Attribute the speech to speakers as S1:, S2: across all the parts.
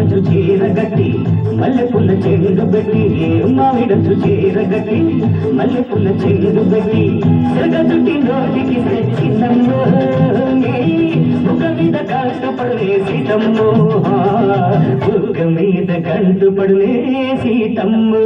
S1: మామిడచ్చు చీరగట్టి మల్లెపుల్ల చెండు పెట్టి మామిడచ్చు చీరగట్టి మల్లెపుల్ల చెండు పెట్టి తిరగజుట్టి నోటికి తెచ్చినమ్మో ఒక మీద కష్టపడలే సీతమ్మో ఒక మీద కంటుపడలే సీతమ్మో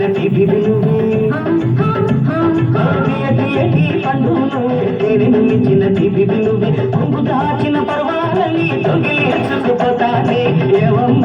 S1: తిరటి విలువే తీయటి పన్నులు తెరిని మించిన దివి విలువే. పొంగు దాచిన పర్వాలని తొంగిలి ఎచ్చుకుపోతానే ఏవమ్మ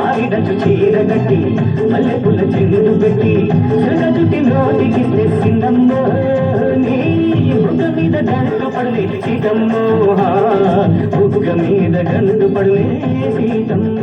S1: మారిడచు చీరగట్టి మల్లెపుల చెంగుడు పెట్టి జగజుటి నోటికి తెచ్చిందమ్మో. నీ బుగ్గ మీద గండు పడలే సీతమ్మో. బుగ్గ మీద గండు పడలే సీతమ్మ.